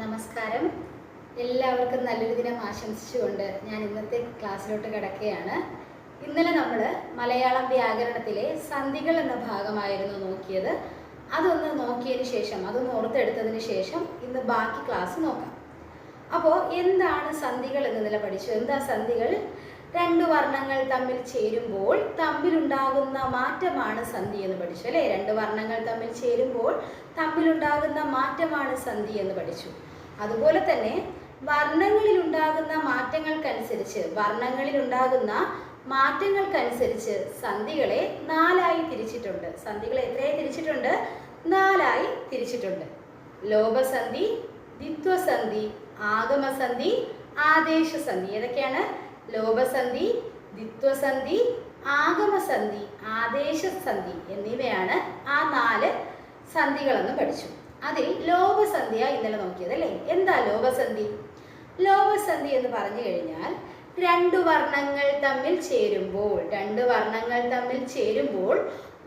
നമസ്കാരം. എല്ലാവർക്കും നല്ലൊരു ദിനം ആശംസിച്ചുകൊണ്ട് ഞാൻ ഇന്നത്തെ ക്ലാസ്സിലോട്ട് കിടക്കുകയാണ്. ഇന്നലെ നമ്മൾ മലയാളം വ്യാകരണത്തിലെ സന്ധികൾ എന്ന ഭാഗമായിരുന്നു നോക്കിയത്. അതൊന്ന് നോക്കിയതിന് ശേഷം അതൊന്ന് ഓർത്തെടുത്തതിന് ശേഷം ഇന്ന് ബാക്കി ക്ലാസ് നോക്കാം. അപ്പോൾ എന്താണ് സന്ധികൾ എന്ന് നില പഠിച്ചു. എന്താ സന്ധികൾ? രണ്ട് വർണങ്ങൾ തമ്മിൽ ചേരുമ്പോൾ തമ്മിലുണ്ടാകുന്ന മാറ്റമാണ് സന്ധി എന്ന് പഠിച്ചു. അല്ലേ? രണ്ട് വർണങ്ങൾ തമ്മിൽ ചേരുമ്പോൾ തമ്മിലുണ്ടാകുന്ന മാറ്റമാണ് സന്ധി എന്ന് പഠിച്ചു. അതുപോലെ തന്നെ വർണങ്ങളിൽ ഉണ്ടാകുന്ന മാറ്റങ്ങൾക്കനുസരിച്ച് വർണങ്ങളിൽ ഉണ്ടാകുന്ന മാറ്റങ്ങൾക്കനുസരിച്ച് സന്ധികളെ നാലായി തിരിച്ചിട്ടുണ്ട്. സന്ധികളെ എത്രയായി തിരിച്ചിട്ടുണ്ട്? നാലായി തിരിച്ചിട്ടുണ്ട്. ലോപസന്ധി ദ്വിത്വസന്ധി ആഗമസന്ധി ആദേശസന്ധി. ഏതൊക്കെയാണ്? ലോപസന്ധി ദ്വിത്വസന്ധി ആഗമസന്ധി ആദേശസന്ധി എന്നിവയാണ് ആ നാല് സന്ധികളെന്ന് പഠിച്ചു. അതിൽ ലോപസന്ധിയ ഇന്നലെ നോക്കിയത് അല്ലേ? എന്താ ലോകസന്ധി? ലോകസന്ധി എന്ന് പറഞ്ഞു കഴിഞ്ഞാൽ രണ്ട് വർണങ്ങൾ തമ്മിൽ ചേരുമ്പോൾ രണ്ട് വർണങ്ങൾ തമ്മിൽ ചേരുമ്പോൾ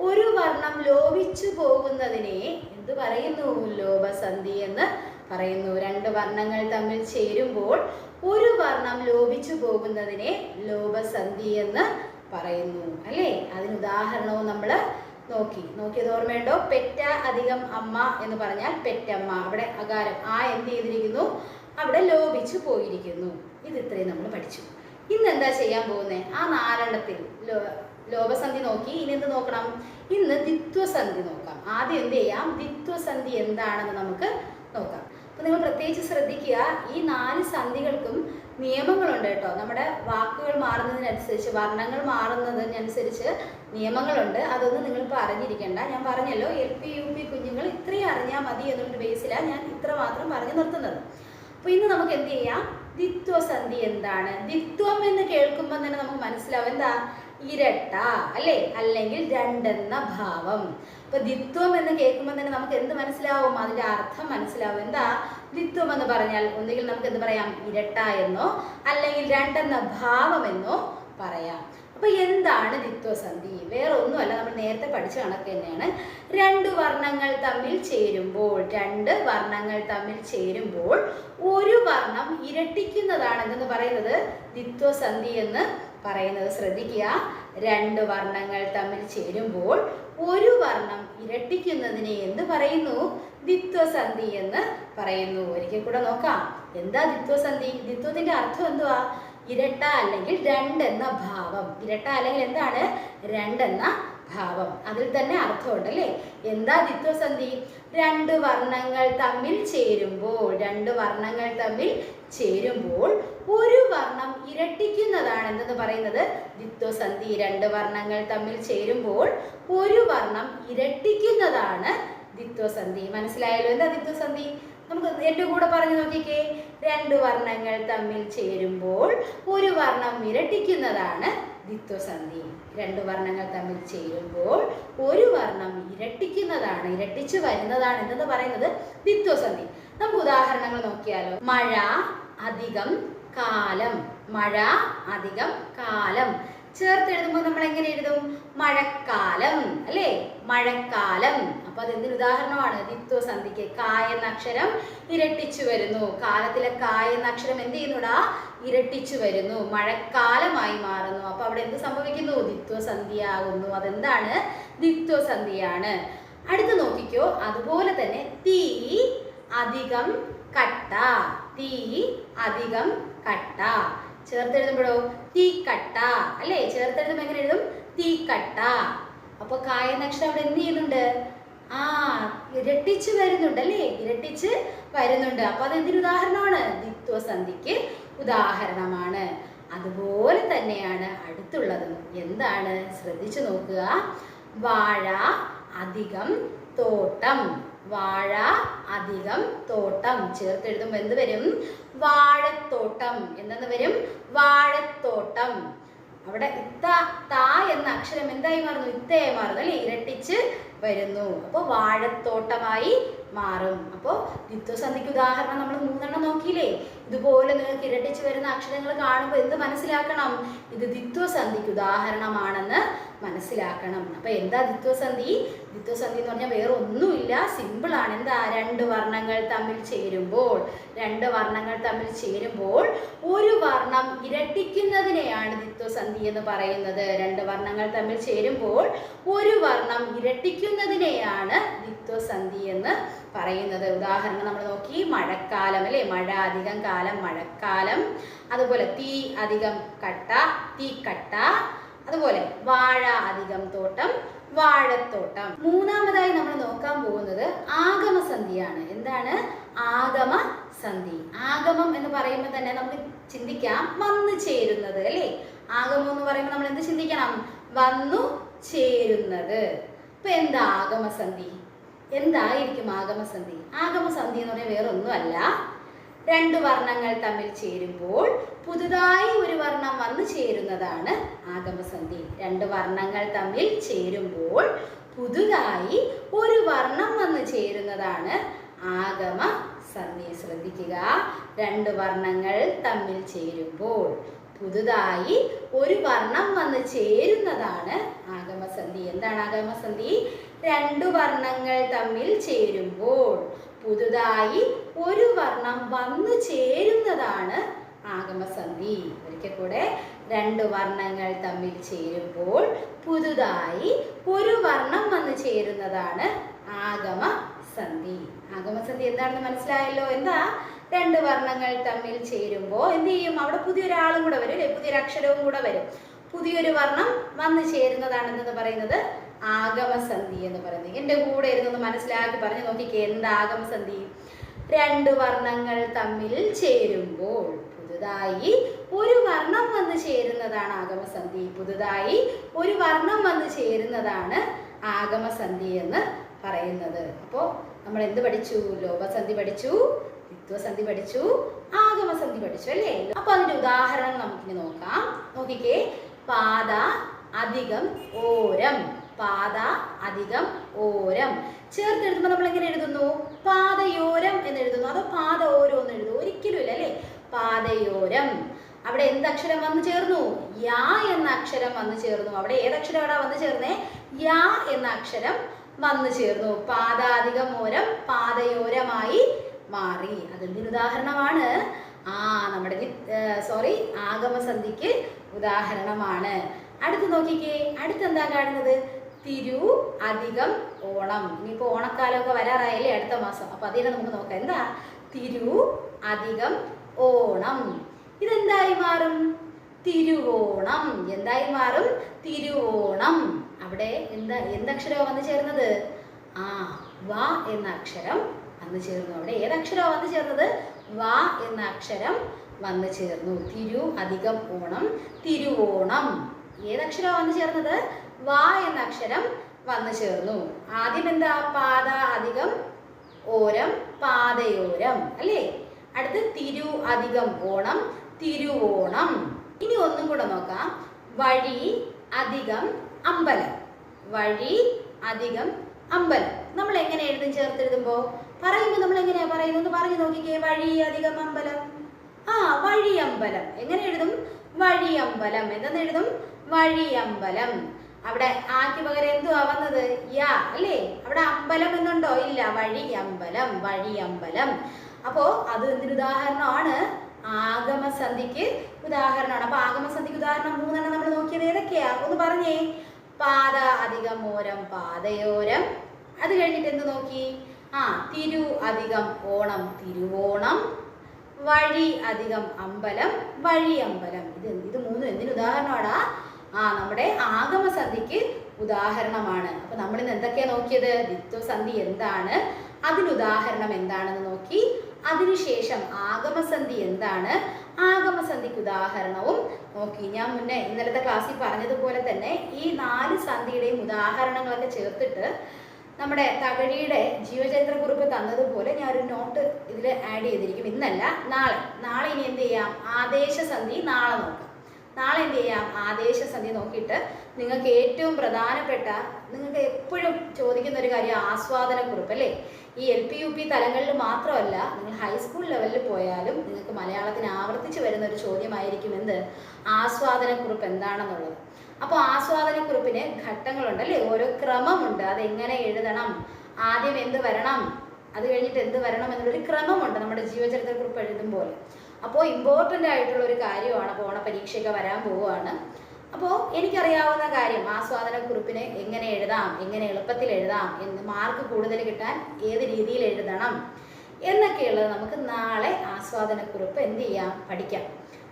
ഒരു വർണം ലോപിച്ചു പോകുന്നതിനെ എന്ത് പറയുന്നു? ലോപസന്ധി എന്ന് പറയുന്നു. രണ്ട് വർണങ്ങൾ തമ്മിൽ ചേരുമ്പോൾ ഒരു വർണം ലോപിച്ചു പോകുന്നതിനെ ലോപസന്ധി എന്ന് പറയുന്നു. അല്ലേ? അതിന് ഉദാഹരണവും നമ്മൾ നോക്കി. നോക്കിയത് ഓർമ്മയുണ്ടോ? പെറ്റ അധികം അമ്മ എന്ന് പറഞ്ഞാൽ പെറ്റമ്മ. അവിടെ അകാരം ആ എന്ത് ചെയ്തിരിക്കുന്നു? അവിടെ ലോപിച്ചു പോയിരിക്കുന്നു. ഇത് ഇത്രയും നമ്മൾ പഠിച്ചു. ഇന്ന് എന്താ ചെയ്യാൻ പോകുന്നത് ആ നാലെണ്ണത്തിൽ ലോപസന്ധി നോക്കി. ഇനി എന്ത് നോക്കണം? ഇന്ന് ദ്വിത്വസന്ധി നോക്കാം. ആദ്യം എന്ത് ചെയ്യാം? ദ്വിത്വസന്ധി എന്താണെന്ന് നമുക്ക് നോക്കാം. അപ്പൊ നിങ്ങൾ പ്രത്യേകിച്ച് ശ്രദ്ധിക്കുക. ഈ നാല് സന്ധികൾക്കും നിയമങ്ങളുണ്ട് കേട്ടോ. നമ്മുടെ വാക്കുകൾ മാറുന്നതിനനുസരിച്ച് വർണങ്ങൾ മാറുന്നതിനനുസരിച്ച് നിയമങ്ങളുണ്ട്. അതൊന്നും നിങ്ങളിപ്പോൾ അറിഞ്ഞിരിക്കേണ്ട ഞാൻ പറഞ്ഞല്ലോ എൽ പി യു പി കുഞ്ഞുങ്ങൾ ഇത്രയും അറിഞ്ഞാൽ മതി എന്നുള്ളൊരു ബേസിലാണ് ഞാൻ ഇത്ര മാത്രം പറഞ്ഞു നിർത്തുന്നത്. അപ്പോൾ ഇന്ന് നമുക്ക് എന്ത് ചെയ്യാം? ദ്വിത്വസന്ധി എന്താണ്? ദ്വിത്വം എന്ന് കേൾക്കുമ്പോൾ തന്നെ നമുക്ക് മനസ്സിലാവും. എന്താ? ഇരട്ട അല്ലേ? അല്ലെങ്കിൽ രണ്ടെന്ന ഭാവം. അപ്പൊ ദ്വിത്വം എന്ന് കേൾക്കുമ്പോൾ തന്നെ നമുക്ക് എന്ത് മനസ്സിലാവും? അതിന്റെ അർത്ഥം മനസ്സിലാവും. എന്താ? ദ്വിത്വം എന്ന് പറഞ്ഞാൽ ഒന്നുകിൽ നമുക്ക് എന്ത് പറയാം? ഇരട്ട എന്നോ അല്ലെങ്കിൽ രണ്ടെന്ന ഭാവമെന്നോ എന്നോ പറയാം. അപ്പൊ എന്താണ് ദ്വിത്വസന്ധി വേറെ ഒന്നുമല്ല നമ്മൾ നേരത്തെ പഠിച്ച കണക്ക് തന്നെയാണ്. രണ്ട് വർണങ്ങൾ തമ്മിൽ ചേരുമ്പോൾ രണ്ട് വർണങ്ങൾ തമ്മിൽ ചേരുമ്പോൾ ഒരു വർണം ഇരട്ടിക്കുന്നതാണ് എന്തെന്ന് പറയുന്നത്? ദ്വിത്വസന്ധി എന്ന് പറയുന്നത്. ശ്രദ്ധിക്കുക. രണ്ട് വർണങ്ങൾ തമ്മിൽ ചേരുമ്പോൾ ഒരു വർണം ഇരട്ടിക്കുന്നതിനെ എന്ത് പറയുന്നു? ദ്വിത്വസന്ധി എന്ന് പറയുന്നു. ഒരിക്കൽ കൂടെ നോക്കാം. എന്താ ദ്വിത്വസന്ധി? ദ്വിത്വത്തിന്റെ അർത്ഥം എന്തുവാ? ഇരട്ട അല്ലെങ്കിൽ രണ്ട് എന്ന ഭാവം. ഇരട്ട അല്ലെങ്കിൽ എന്താണ്? രണ്ടെന്ന ഭാവം. അതിൽ തന്നെ അർത്ഥമുണ്ട് അല്ലേ എന്താ ദ്വിത്വസന്ധി? രണ്ട് വർണങ്ങൾ തമ്മിൽ ചേരുമ്പോൾ രണ്ട് വർണങ്ങൾ തമ്മിൽ ചേരുമ്പോൾ ഒരു വർണം ഇരട്ടിക്കുന്നതാണ് എന്തെന്ന് പറയുന്നത്? ദ്വിത്വസന്ധി. രണ്ട് വർണങ്ങൾ തമ്മിൽ ചേരുമ്പോൾ ഒരു വർണം ഇരട്ടിക്കുന്നതാണ് ദ്വിത്വസന്ധി മനസ്സിലായല്ലോ? എന്താ ദ്വിത്വസന്ധി നമുക്ക് എന്റെ കൂടെ പറഞ്ഞു നോക്കിക്കേ. രണ്ട് വർണങ്ങൾ തമ്മിൽ ചേരുമ്പോൾ ഒരു വർണം ഇരട്ടിക്കുന്നതാണ് ദ്വിത്വസന്ധി രണ്ട് വർണങ്ങൾ തമ്മിൽ ചേരുമ്പോൾ ഒരു വർണം ഇരട്ടിക്കുന്നതാണ് ഇരട്ടിച്ചു വരുന്നതാണ് എന്തെന്ന് പറയുന്നത് ദ്വിത്വസന്ധി നമുക്ക് ഉദാഹരണങ്ങൾ നോക്കിയാലോ. മഴ അധികം കാലം മഴ അധികം കാലം. ചേർത്ത് എഴുതുമ്പോൾ നമ്മൾ എങ്ങനെ എഴുതും? മഴക്കാലം അല്ലേ? മഴക്കാലം. അപ്പൊ അതെന്തൊരു ഉദാഹരണമാണ്? ഉദാഹരണമാണ് ദ്വിത്വസന്ധിക്ക് കായ എന്ന അക്ഷരം ഇരട്ടിച്ചു വരുന്നു. കാലത്തിലെ കായ എന്ന അക്ഷരം എന്ത് ചെയ്യുന്നുടാ? ഇരട്ടിച്ചു വരുന്നു. മഴക്കാലമായി മാറുന്നു. അപ്പൊ അവിടെ എന്ത് സംഭവിക്കുന്നു? ദിത്വ സന്ധിയാകുന്നു. അതെന്താണ്? ദിത്വ സന്ധിയാണ്. അടുത്ത് നോക്കിക്കോ. അതുപോലെ തന്നെ തീ അധികം കട്ട. തീ അധികം കട്ട. ചേർത്തെഴുതുമ്പോഴോ? തീക്കട്ട അല്ലേ? ചേർത്തെഴുതുമ്പോൾ എങ്ങനെ എഴുതും? തീക്കട്ട അപ്പൊ കായ നക്ഷത്രം അവിടെ എന്ത് ചെയ്യുന്നുണ്ട്? ആ ഇരട്ടിച്ച് വരുന്നുണ്ട് അല്ലേ? ഇരട്ടിച്ച് വരുന്നുണ്ട്. അപ്പൊ അത് എന്തിന് ഉദാഹരണമാണ്? ദ്വിത്വസന്ധിക്ക് ഉദാഹരണമാണ്. അതുപോലെ തന്നെയാണ് അടുത്തുള്ളതും. എന്താണ്? ശ്രദ്ധിച്ചു നോക്കുക. വാഴ അധികം തോട്ടം. വാഴ അധികം തോട്ടം. ചേർത്തെഴുതുമ്പോൾ എന്ത് വരും? വാഴത്തോട്ടം. എന്തെന്ന് വരും? വാഴത്തോട്ടം. അവിടെ ഇത്ത താ എന്ന അക്ഷരം എന്തായി മാറുന്നു? ഇത്തയായി മാറുന്നു. അല്ലെ? ഇരട്ടിച്ച് വരുന്നു. അപ്പോൾ വാഴത്തോട്ടമായി മാറും. അപ്പോൾ ദ്വിത്വസന്ധിക്ക് ഉദാഹരണം നമ്മൾ മൂന്നെണ്ണം നോക്കിയില്ലേ? ഇതുപോലെ നിങ്ങൾക്ക് ഇരട്ടിച്ച് വരുന്ന അക്ഷരങ്ങൾ കാണുമ്പോൾ എന്ത് മനസ്സിലാക്കണം? ഇത് ദ്വിത്വസന്ധിക്ക് ഉദാഹരണമാണെന്ന് മനസ്സിലാക്കണം. അപ്പോൾ എന്താ ദ്വിത്വസന്ധി? ദ്വിത്വസന്ധി എന്ന് പറഞ്ഞാൽ വേറെ ഒന്നുമില്ല. സിമ്പിളാണ് എന്താ? രണ്ട് വർണങ്ങൾ തമ്മിൽ ചേരുമ്പോൾ രണ്ട് വർണങ്ങൾ തമ്മിൽ ചേരുമ്പോൾ ഒരു വർണം ഇരട്ടിക്കുന്നതിനെയാണ് ദ്വിത്വസന്ധി എന്ന് പറയുന്നത്. രണ്ട് വർണങ്ങൾ തമ്മിൽ ചേരുമ്പോൾ ഒരു വർണം ഇരട്ടിക്കുന്നതിനെയാണ് ദ്വിത്വസന്ധി എന്ന് പറയുന്നത്. ഉദാഹരണം നമ്മൾ നോക്കി. മഴക്കാലം അല്ലേ? മഴ അധികം കാലം മഴക്കാലം. അതുപോലെ തീ അധികം കട്ട തീക്കട്ട അതുപോലെ വാഴ അധികം തോട്ടം വാഴത്തോട്ടം. മൂന്നാമതായി നമ്മൾ നോക്കാൻ പോകുന്നത് ആഗമസന്ധിയാണ്. എന്താണ്? ആഗമ സന്ധി ആഗമം എന്ന് പറയുമ്പോൾ തന്നെ നമുക്ക് ചിന്തിക്കാം വന്നു ചേരുന്നത് അല്ലേ? ആഗമം എന്ന് പറയുമ്പോൾ നമ്മൾ എന്ത് ചിന്തിക്കണം? വന്നു ചേരുന്നത്. ഇപ്പൊ എന്താ ആഗമസന്ധി? എന്തായിരിക്കും ആഗമസന്ധി? ആഗമസന്ധി എന്ന് പറഞ്ഞാൽ വേറെ ഒന്നുമല്ല രണ്ട് വർണങ്ങൾ തമ്മിൽ ചേരുമ്പോൾ പുതുതായി ഒരു വർണം വന്നു ചേരുന്നതാണ് ആഗമസന്ധി. രണ്ട് വർണങ്ങൾ തമ്മിൽ ചേരുമ്പോൾ പുതുതായി ഒരു വർണം വന്നു ചേരുന്നതാണ് ആഗമ സന്ധി ശ്രദ്ധിക്കുക. രണ്ട് വർണങ്ങൾ തമ്മിൽ ചേരുമ്പോൾ പുതുതായി ഒരു വർണം വന്ന് ചേരുന്നതാണ് ആഗമസന്ധി. എന്താണ് ആഗമസന്ധി? രണ്ടു വർണങ്ങൾ തമ്മിൽ ചേരുമ്പോൾ പുതുതായി ഒരു വർണം വന്നു ചേരുന്നതാണ് ആഗമസന്ധി. ഒരിക്കൽ കൂടെ രണ്ട് വർണങ്ങൾ തമ്മിൽ ചേരുമ്പോൾ പുതുതായി ഒരു വർണം വന്നു ചേരുന്നതാണ് ആഗമ സന്ധി ആഗമസന്ധി എന്താണെന്ന് മനസ്സിലായല്ലോ? എന്താ? രണ്ട് വർണങ്ങൾ തമ്മിൽ ചേരുമ്പോൾ എന്ത് ചെയ്യും? അവിടെ പുതിയൊരാളും കൂടെ വരും അല്ലെ? പുതിയൊരു അക്ഷരവും കൂടെ വരും. പുതിയൊരു വർണം വന്നു ചേരുന്നതാണെന്ന് പറയുന്നത് ആഗമസന്ധി എന്ന് പറയുന്നത്. എന്റെ കൂടെ ഇരുന്നൊന്ന് മനസ്സിലാക്കി പറഞ്ഞു നോക്കിക്കേ എന്ത് ആഗമസന്ധി? രണ്ട് വർണങ്ങൾ തമ്മിൽ ചേരുമ്പോൾ പുതുതായി ഒരു വർണം വന്ന് ചേരുന്നതാണ് ആഗമസന്ധി. പുതുതായി ഒരു വർണം വന്ന് ചേരുന്നതാണ് ആഗമസന്ധി എന്ന് പറയുന്നത്. അപ്പോൾ നമ്മൾ എന്ത് പഠിച്ചു? ലോപസന്ധി പഠിച്ചു. ദ്വിത്വസന്ധി പഠിച്ചു ആഗമസന്ധി പഠിച്ചു അല്ലേ? അപ്പൊ അതിന്റെ ഉദാഹരണം നമുക്കിനി നോക്കാം. നോക്കിക്കേ. പാത അധികം ഓരം. പാത അധികം ഓരം. ചേർത്ത് എഴുതുമ്പോൾ നമ്മൾ എങ്ങനെ എഴുതുന്നു? പാതയോരം എന്ന് എഴുതുന്നു. അതോ പാത ഓരോ എന്ന് എഴുതുന്നു. ഒരിക്കലും ഇല്ല അല്ലേ? പാതയോരം അവിടെ എന്ത് അക്ഷരം വന്നു ചേർന്നു? യാ എന്ന അക്ഷരം വന്നു ചേർന്നു. അവിടെ ഏതക്ഷരം അവിടെ വന്നു ചേർന്നേ? യാ എന്ന അക്ഷരം വന്നു ചേർന്നു. പാതാധികം ഓരം പാതയോരമായി മാറി. അതെന്തിന് ഉദാഹരണമാണ് ആ നമ്മുടെ സോറി ആഗമസന്ധിക്ക് ഉദാഹരണമാണ്. അടുത്ത് നോക്കിക്കേ. അടുത്ത് എന്താ കാണുന്നത്? തിരു അധികം ഓണം. ഇനിയിപ്പോ ഓണക്കാലമൊക്കെ വരാറായില്ലേ അടുത്ത മാസം. അപ്പൊ അതിനെ നമുക്ക് നോക്കാം. എന്താ? തിരു അധികം ഓണം. ഇതെന്തായി മാറും? തിരുവോണം എന്തായി മാറും? തിരുവോണം അവിടെ എന്താ എന്തക്ഷരമാണ് വന്നു ചേർന്നത്? ആ വ എന്ന അക്ഷരം വന്നു ചേർന്നു. അവിടെ ഏതക്ഷരമാണ് വന്നു ചേർന്നത്? വ എന്ന അക്ഷരം വന്നു ചേർന്നു. തിരു അധികം ഓണം തിരുവോണം. ഏതക്ഷരമാണ് വന്നു ചേർന്നത്? വ എന്ന അക്ഷരം വന്നു ചേർന്നു. ആദ്യം എന്താ? പാത അധികം ഓരം പാതയോരം. അല്ലേ? അടുത്ത് തിരു അധികം ഓണം തിരുവോണം. ഇനി ഒന്നും കൂടെ നോക്കാം. വഴി അധികം അമ്പലം. വഴി അധികം അമ്പലം. നമ്മൾ എങ്ങനെ എഴുതും? ചേർത്തെഴുതുമ്പോ? പറയുമ്പോൾ നമ്മൾ എങ്ങനെയാ പറയുന്നത് പറഞ്ഞു നോക്കിക്കേ. വഴി അധികം അമ്പലം. ആ വഴിയമ്പലം എങ്ങനെ എഴുതും? വഴിയമ്പലം എന്തെന്ന് എഴുതും? വഴിയമ്പലം അവിടെ ആക്ക് പകരം എന്തുവാ വന്നത്? യാ അല്ലേ? അവിടെ അമ്പലം എന്നുണ്ടോ? ഇല്ല. വഴിയമ്പലം വഴിയമ്പലം അപ്പോ അത് എന്തിന് ഉദാഹരണമാണ്? ആഗമസന്ധിക്ക് ഉദാഹരണമാണ്. അപ്പൊ ആഗമസന്ധിക്ക് ഉദാഹരണം മൂന്നെണ്ണം നമ്മൾ നോക്കിയത് ഏതൊക്കെയാ? ഒന്ന് പറഞ്ഞേ. പാത അധികം ഓരം പാതയോരം. അത് കഴിഞ്ഞിട്ട് എന്ത് നോക്കി? ആ തിരു അധികം ഓണം തിരുവോണം വഴി അധികം അമ്പലം വഴി അമ്പലം. ഇത് ഇത് മൂന്നും എന്തിനു ഉദാഹരണമാടാ? ആ നമ്മുടെ ആഗമസന്ധിക്ക് ഉദാഹരണമാണ്. അപ്പൊ നമ്മൾ ഇന്ന് എന്തൊക്കെയാ നോക്കിയത്? ദിത്വസന്ധി എന്താണ്? അതിന് ഉദാഹരണം എന്താണെന്ന് നോക്കി. അതിനുശേഷം ആഗമസന്ധി എന്താണ്? ആഗമസന്ധിക്ക് ഉദാഹരണവും നോക്കി. ഞാൻ മുന്നേ ഇന്നലത്തെ ക്ലാസ്സിൽ പറഞ്ഞതുപോലെ തന്നെ ഈ നാല് സന്ധിയുടെയും ഉദാഹരണങ്ങളൊക്കെ ചേർത്തിട്ട് നമ്മുടെ തകഴിയുടെ ജീവചരിത്ര കുറിപ്പ് തന്നതുപോലെ ഞാൻ ഒരു നോട്ട് ഇതിൽ ആഡ് ചെയ്തിരിക്കും. ഇന്നല്ല നാളെ. നാളെ ഇനി എന്ത് ചെയ്യാം? ആദേശസന്ധി നാളെ നോക്കാം. നാളെ എന്ത് ചെയ്യാം? ആദേശസന്ധി നോക്കിയിട്ട് നിങ്ങൾക്ക് ഏറ്റവും പ്രധാനപ്പെട്ട നിങ്ങൾക്ക് എപ്പോഴും ചോദിക്കുന്ന ഒരു കാര്യം ആസ്വാദന കുറിപ്പ് അല്ലേ? ഈ എൽ പി യു പി തലങ്ങളിൽ മാത്രമല്ല നിങ്ങൾ ഹൈസ്കൂൾ ലെവലിൽ പോയാലും നിങ്ങൾക്ക് മലയാളത്തിന് ആവർത്തിച്ച് വരുന്ന ഒരു ചോദ്യമായിരിക്കും എന്ത്? ആസ്വാദന കുറിപ്പ് എന്താണെന്നുള്ളത്. അപ്പോൾ ആസ്വാദനക്കുറിപ്പിന് ഘട്ടങ്ങളുണ്ട് അല്ലേ? ഓരോ ക്രമമുണ്ട്. അത് എങ്ങനെ എഴുതണം? ആദ്യം എന്ത് വരണം? അത് കഴിഞ്ഞിട്ട് എന്ത് വരണം എന്നുള്ളൊരു ക്രമമുണ്ട് നമ്മുടെ ജീവചരിത്രക്കുറിപ്പ് എഴുതുമ്പോൾ. അപ്പോൾ ഇമ്പോർട്ടന്റ് ആയിട്ടുള്ള ഒരു കാര്യമാണ് അപ്പോൾ ഓണപരീക്ഷയൊക്കെ വരാൻ പോവുകയാണ്. അപ്പോൾ എനിക്കറിയാവുന്ന കാര്യം ആസ്വാദനക്കുറിപ്പിന് എങ്ങനെ എഴുതാം? എങ്ങനെ എളുപ്പത്തിൽ എഴുതാം? എന്ന് മാർക്ക് കൂടുതൽ കിട്ടാൻ ഏത് രീതിയിൽ എഴുതണം? എന്നൊക്കെയുള്ളത് നമുക്ക് നാളെ ആസ്വാദനക്കുറിപ്പ് എന്ത് ചെയ്യാം? പഠിക്കാം.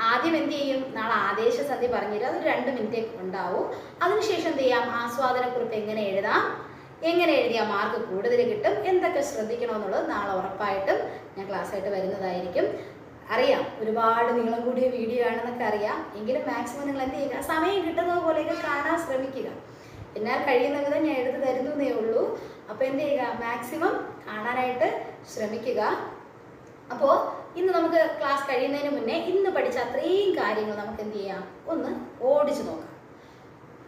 ആദ്യം എന്ത് ചെയ്യും? നാളെ ആദേശസന്ധി പറഞ്ഞുതരും അത് രണ്ട് മിനിറ്റ് ഉണ്ടാവും. അതിനുശേഷം എന്ത് ചെയ്യാം? ആസ്വാദനക്കുറിപ്പ് എങ്ങനെ എഴുതാം? എങ്ങനെ എഴുതിയാൽ മാർക്ക് കൂടുതൽ കിട്ടും? എന്തൊക്കെ ശ്രദ്ധിക്കണമെന്നുള്ളത് നാളെ ഉറപ്പായിട്ടും ഞാൻ ക്ലാസ്സായിട്ട് വരുന്നതായിരിക്കും. അറിയാം. ഒരുപാട് നീളം കൂടിയ വീഡിയോ ആണെന്നൊക്കെ അറിയാം. എങ്കിലും മാക്സിമം നിങ്ങൾ എന്ത് ചെയ്യുക? സമയം കിട്ടുന്നത് പോലെയൊക്കെ കാണാൻ ശ്രമിക്കുക. എന്നാൽ കഴിയുന്ന വിധം ഞാൻ തരുന്നു തരുന്നതേ ഉള്ളൂ. അപ്പോൾ എന്ത് ചെയ്യുക? മാക്സിമം കാണാനായിട്ട് ശ്രമിക്കുക. അപ്പോൾ ഇന്ന് നമുക്ക് ക്ലാസ് കഴിയുന്നതിന് മുന്നേ ഇന്ന് പഠിച്ച അത്രയും കാര്യങ്ങൾ നമുക്ക് എന്ത് ചെയ്യാം? ഒന്ന് ഓടിച്ചു നോക്കാം.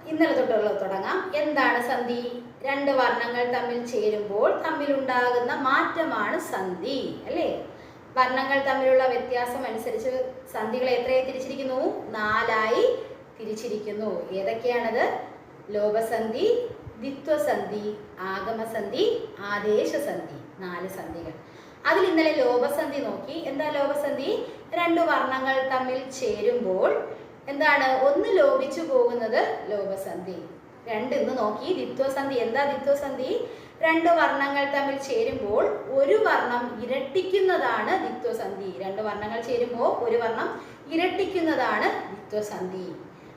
ഇന്നലെ തൊട്ടുള്ള തുടങ്ങാം. എന്താണ് സന്ധി? രണ്ട് വർണങ്ങൾ തമ്മിൽ ചേരുമ്പോൾ തമ്മിലുണ്ടാകുന്ന മാറ്റമാണ് സന്ധി അല്ലേ? വർണങ്ങൾ തമ്മിലുള്ള വ്യത്യാസം അനുസരിച്ച് സന്ധികളെ എത്രയായി തിരിച്ചിരിക്കുന്നു? നാലായി തിരിച്ചിരിക്കുന്നു. ഏതൊക്കെയാണത്? ലോപസന്ധി ദ്വിത്വസന്ധി ആഗമസന്ധി ആദേശസന്ധി നാല് സന്ധികൾ. അതിൽ ഇന്നലെ ലോപസന്ധി നോക്കി. എന്താ ലോപസന്ധി? രണ്ട് വർണങ്ങൾ തമ്മിൽ ചേരുമ്പോൾ എന്താണ്? ഒന്ന് ലോപിച്ചു പോകുന്നത് ലോപസന്ധി. രണ്ട് ഇന്ന് നോക്കി. ദിത്വസന്ധി എന്താ ദിത്വസന്ധി രണ്ട് വർണങ്ങൾ തമ്മിൽ ചേരുമ്പോൾ ഒരു വർണം ഇരട്ടിക്കുന്നതാണ് ദിത്വസന്ധി രണ്ട് വർണങ്ങൾ ചേരുമ്പോൾ ഒരു വർണം ഇരട്ടിക്കുന്നതാണ് ദിത്വസന്ധി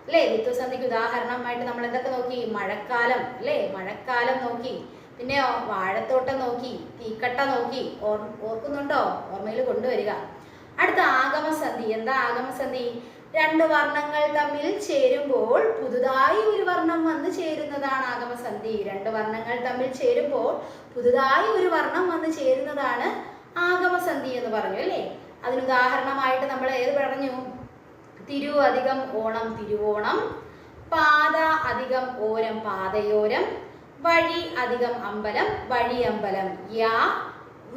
അല്ലേ? ദിത്വസന്ധിക്ക് ഉദാഹരണമായിട്ട് നമ്മൾ എന്തൊക്കെ നോക്കി? മഴക്കാലം. അല്ലേ? മഴക്കാലം നോക്കി. പിന്നെ വാഴത്തോട്ടം നോക്കി തീക്കട്ട നോക്കി ഓർ ഓർക്കുന്നുണ്ടോ? ഓർമ്മയിൽ കൊണ്ടുവരിക. അടുത്ത ആഗമസന്ധി. എന്താ ആഗമസന്ധി? രണ്ട് വർണങ്ങൾ തമ്മിൽ ചേരുമ്പോൾ പുതുതായി ഒരു വർണം വന്ന് ചേരുന്നതാണ് ആഗമസന്ധി. രണ്ട് വർണങ്ങൾ തമ്മിൽ ചേരുമ്പോൾ പുതുതായി ഒരു വർണം വന്ന് ചേരുന്നതാണ് ആഗമസന്ധി എന്ന് പറഞ്ഞു അല്ലേ? അതിന് ഉദാഹരണമായിട്ട് നമ്മൾ ഏത് പറഞ്ഞു? തിരു അധികം ഓണം തിരുവോണം പാത അധികം ഓരം പാതയോരം വഴി അധികം അമ്പലം വഴിയമ്പലം യാ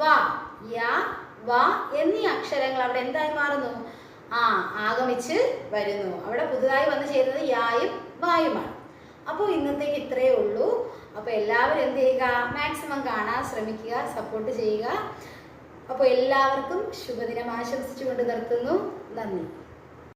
വ. യാ വ എന്നീ അക്ഷരങ്ങൾ അവിടെ എന്തായി മാറുന്നു? ആ ആഗമിച്ച് വരുന്നു. അവിടെ പുതുതായി വന്നു ചേരുന്നത് യായും വായുമാണ്. അപ്പോൾ ഇന്നത്തേക്ക് ഇത്രയേ ഉള്ളൂ. അപ്പോൾ എല്ലാവരും എന്ത് ചെയ്യുക? മാക്സിമം കാണാൻ ശ്രമിക്കുക സപ്പോർട്ട് ചെയ്യുക. അപ്പോൾ എല്ലാവർക്കും ശുഭദിനം ആശംസിച്ചുകൊണ്ട് നിർത്തുന്നു. നന്ദി.